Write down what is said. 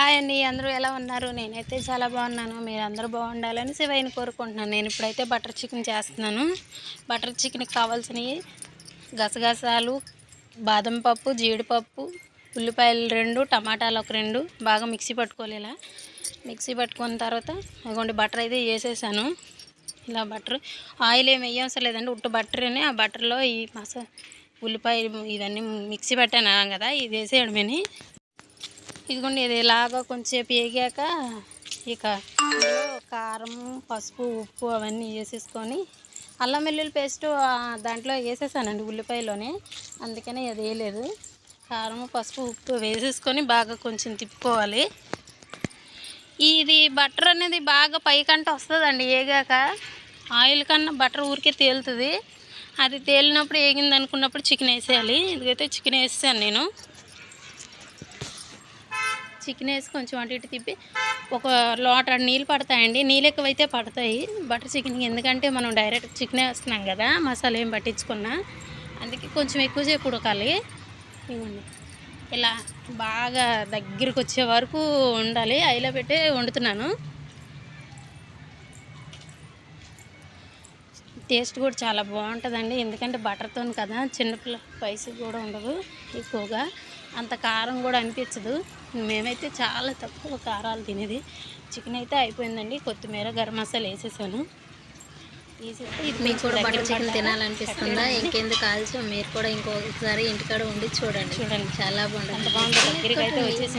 Hi అండి అందరూ ఎలా ఉన్నారు? నేనైతే చాలా బాగున్నాను. మీరు అందరూ బాగుండాలని శివయ్యని కోరుకుంటున్నాను. నేను ఇప్పుడైతే బటర్ చికెన్ చేస్తున్నాను. బటర్ చికెన్కి కావాల్సినవి గసగసాలు బాదం పప్పు జీడిపప్పు ఉల్లిపాయలు రెండు టమాటాలు ఒక రెండు బాగా మిక్సీ పట్టుకోవాలి ఇలా. మిక్సీ పట్టుకున్న తర్వాత ఇదిగోండి బటర్ అయితే వేసేసాను. ఇలా బటర్ ఆయిల్ ఏమి వేయవసరం లేదండి ఉట్టు బటర్ని ఆ బటర్లో ఈ మసా ఉల్లిపాయ ఇవన్నీ మిక్సీ పెట్టాను కదా ఇది వేసేయడమని ఇదిగోండి ఇది ఇలాగా కొంచెంసేపు వేగాక ఇక కారం పసుపు ఉప్పు అవన్నీ వేసేసుకొని అల్లం వెల్లుల్లి పేస్ట్ దాంట్లో వేసేసానండి ఉల్లిపాయలోనే. అందుకనే అది వేయలేదు. కారం పసుపు ఉప్పు వేసేసుకొని బాగా కొంచెం తిప్పుకోవాలి. ఇది బటర్ అనేది బాగా పైకంటే వస్తుందండి వేగాక. ఆయిల్ కన్నా బటర్ ఊరికే తేలుతుంది. అది తేలినప్పుడు వేగింది అనుకున్నప్పుడు చికెన్ వేసేయాలి. ఇదిగైతే చికెన్ వేసాను నేను. చికెన్ వేసి కొంచెం అటు ఇటు తిప్పి ఒక లోట నీళ్ళు పడతాయండి. నీళ్ళు ఎక్కువైతే పడతాయి. బటర్ చికెన్కి ఎందుకంటే మనం డైరెక్ట్ చికెన్ వేస్తున్నాం కదా మసాలా ఏం పట్టించుకున్నా. అందుకే కొంచెం ఎక్కువసేపు ఉడకాలి. ఇవ్వండి ఇలా బాగా దగ్గరికి వచ్చే వరకు ఉండాలి. ఐలో పెట్టి వండుతున్నాను. టేస్ట్ కూడా చాలా బాగుంటుందండి. ఎందుకంటే బటర్తో కదా చిన్నపిల్ల స్పైసీ కూడా ఉండదు ఎక్కువగా. అంత కారం కూడా అనిపించదు. మేమైతే చాలా తక్కువ కారాలు తినేది. చికెన్ అయితే అయిపోయిందండి. కొత్తిమీర గరం మసాలా వేసేసాను. ఇది మీకు కూడా బటర్ చికెన్? తినాలనిపిస్తుందా? ఇంకెందుకు ఆలస్యం మీరు కూడా ఇంకొకసారి ఇంటికాడ ఉండి చూడండి. చూడండి. చాలా అంత బాగుంటుంది